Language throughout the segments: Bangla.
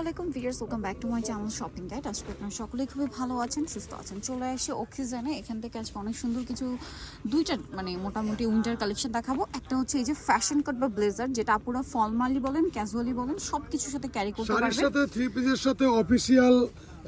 আলাইকুম videos welcome back to my channel shopping guide আজকে আপনারা সকলেই খুবই ভালো আছেন সুস্থ আছেন। চলে আসে অক্সিজেনে এখান থেকে আজকে অনেক সুন্দর কিছু দুইটা মানে মোটামুটি উইন্টার কালেকশন দেখাবো। একটা হচ্ছে এই যে ফ্যাশন কাট বা ব্লেজার যেটা আপুরা ফর্মালি বলেন ক্যাজুয়ালি বলেন সব কিছুর সাথে ক্যারি করতে শাড়ির পারবেন। সাথে থ্রি পিসের সাথে অফিসিয়াল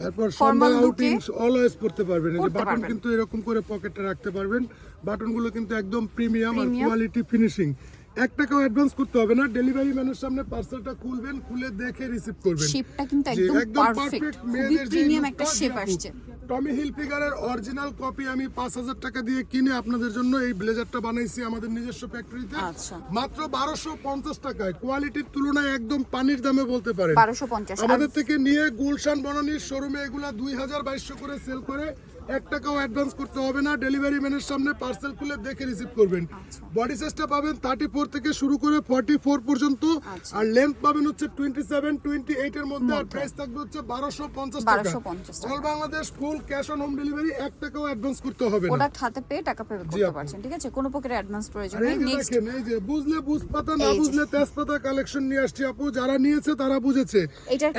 এরপর Formal সন্ধ্যা look-এ আউটিং অলওয়েজ পড়তে পারবেন। এই বাটন কিন্তু এরকম করে পকেটে রাখতে পারবেন। বাটনগুলো কিন্তু একদম প্রিমিয়াম আর কোয়ালিটি ফিনিশিং এক টাকাও অ্যাডভান্স করতে হবে না। ডেলিভারি ম্যানের সামনে পার্সেলটা খুলবেন খুলে দেখে রিসিভ করবেন। শেপটা কিন্তু একদম পারফেক্ট মেয়েদের প্রিমিয়াম একটা শেপ আসছে। টমি হিল ফিগারের অরিজিনাল কপি আমি পাঁচ হাজার টাকা দিয়ে কিনে আপনাদের জন্য এই ব্লেজারটা বানাইছি আমাদের নিজস্ব ফ্যাক্টরিতে আচ্ছা। মাত্র বারোশো পঞ্চাশ টাকায়। কোয়ালিটির তুলনায় একদম পানির দামে বলতে পারেন। বারোশো পঞ্চাশ। আমাদের থেকে নিয়ে গুলশান বনানীর শোরুমে এগুলা দুই হাজার বাইশশো করে সেল করে। এক টাকাও অ্যাডভান্স করতে হবে না। ডেলিভারি ম্যানের সামনে পার্সেল খুলে দেখে রিসিভ করবেন। আচ্ছা। বডি সাইজটা পাবেন থার্টি ফোর থেকে শুরু করে ফর্টি ফোর পর্যন্ত। আচ্ছা। আর লেন্থ পাবেন হচ্ছে টোয়েন্টি সেভেন টোয়েন্টি এইট এর মধ্যে। আর প্রাইস থাকবে হচ্ছে বারোশো পঞ্চাশ টাকা। All Bangladesh full cash on home delivery এক টাকাও অ্যাডভান্স করতে হবে না। প্রোডাক্ট হাতে পেয়ে টাকা পে করতে পারছেন ঠিক আছে? কোনো প্রকারের অ্যাডভান্স প্রয়োজন নেই। নেক্সট এই যে বুঝলে বুঝপাতা না। বুঝলে তেজপাতা কালেকশন নিয়ে আসছি আপু। যারা নিয়েছে তারা বুঝেছে।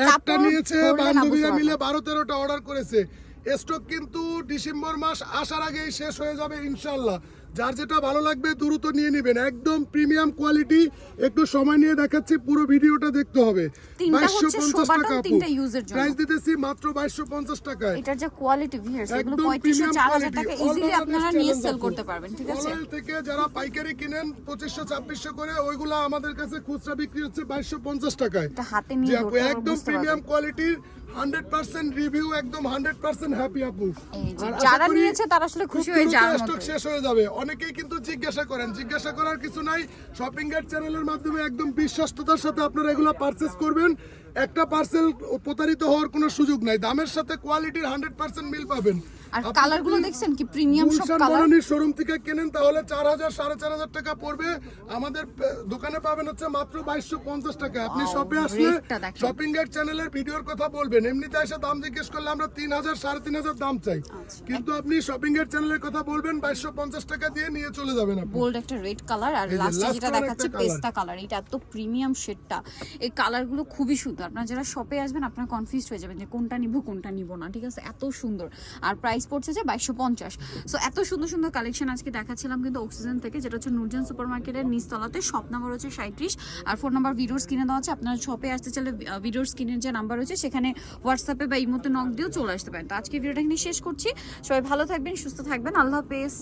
একটা নিয়েছে বান্ধবীরা মিলে বারো তেরোটা অর্ডার করেছে। স্টক কিন্তু ডিসেম্বর মাস আসার আগেই শেষ হয়ে যাবে ইনশাল্লাহ যার যেটা ভালো লাগবে দ্রুত নিয়ে নেবেন। একদম প্রিমিয়াম কোয়ালিটি। একটু সময় নিয়ে দেখাচ্ছি পুরো ভিডিওটা দেখতে হবে। বাইশশো পঞ্চাশ টাকা আপু। প্রাইস দিতেছি মাত্র বাইশশো পঞ্চাশ টাকায়। এটার যে কোয়ালিটি একদম পঁয়ত্রিশশো premium চার হাজার quality, টাকা all আপনারা নিয়ে সেল করতে পারবেন ঠিক আছে? থেকে যারা পাইকারি কিনেন পঁচিশশো ছাব্বিশশো করে ওইগুলো আমাদের কাছে খুচরা বিক্রি হচ্ছে বাইশশো পঞ্চাশ টাকায়। হাতে নিয়ে একদম প্রিমিয়াম পারবেন। কোয়ালিটির হান্ড্রেড পার্সেন্ট রিভিউ একদম হান্ড্রেড পার্সেন্ট হ্যাপি আপু। আর যারা নিয়েছে তারা আসলে খুশি হয়ে দ্রুত যাওয়ার শেষ হয়ে যাবে। অনেকেই কিন্তু জিজ্ঞাসা করেন। জিজ্ঞাসা করার কিছু নাই। শপিং গাইড চ্যানেলের মাধ্যমে একদম বিশ্বস্ততার সাথে আপনারা এগুলো পারচেস করবেন। একটা পার্সেল প্রতারিত হওয়ার কোনো সুযোগ নাই। দামের সাথে কোয়ালিটির হান্ড্রেড পার্সেন্ট মিল পাবেন। আর আপনি কালারগুলো যদি দেখছেন কি? প্রিমিয়াম সব কালার শোরুম থেকে কেনেন তাহলে চার হাজার সাড়ে চার হাজার টাকা পড়বে। আমাদের দোকানে পাবেন হচ্ছে মাত্র বাইশশো পঞ্চাশ টাকা। আপনি শপে আসলে শপিং গাইড চ্যানেলের ভিডিওর কথা বলবেন। এমনিতে এসে দাম জিজ্ঞেস করলে আমরা তিন হাজার সাড়ে তিন হাজার দাম চাই। আচ্ছা। কিন্তু আপনি শপিং গাইড চ্যানেলের কথা বলবেন বাইশশো পঞ্চাশ টাকা দিয়ে নিয়ে চলে যাবেন আপনি। বোল্ড একটা রেড কালার আর লাস্টে যেটা দেখাচ্ছে পেস্তা কালার এটা এত প্রিমিয়াম শেডটা এই কালারগুলো খুবই সুন্দর। আপনারা যারা শপে আসবেন, আপনারা কনফিউজ হয়ে যাবেন যে কোনটা নিব কোনটা নিব না, ঠিক আছে? এত সুন্দর। আর প্রাইস পড়ছে যে বাইশশো পঞ্চাশ। সো এত সুন্দর সুন্দর কালেকশন আজকে দেখাচ্ছিলাম কিন্তু অক্সিজেন থেকে, যেটা হচ্ছে নুরজান সুপার মার্কেটের নিচতলাতে। শপ নাম্বার হচ্ছে সাঁত্রিশ আর ফোন নাম্বার ভিডিওর স্ক্রিনে দেওয়া আছে। আপনারা শপে আসতে চাইলে ভিডিওর স্ক্রিনের যে নাম্বার রয়েছে, সেখানে হোয়াটসঅ্যাপে বা ইমোতে নক দিয়েও চলে আসতে পারেন। তো আজকে ভিডিওটা এখানে শেষ করছি। সবাই ভালো থাকবেন, সুস্থ থাকবেন। আল্লাহ হাফেজ।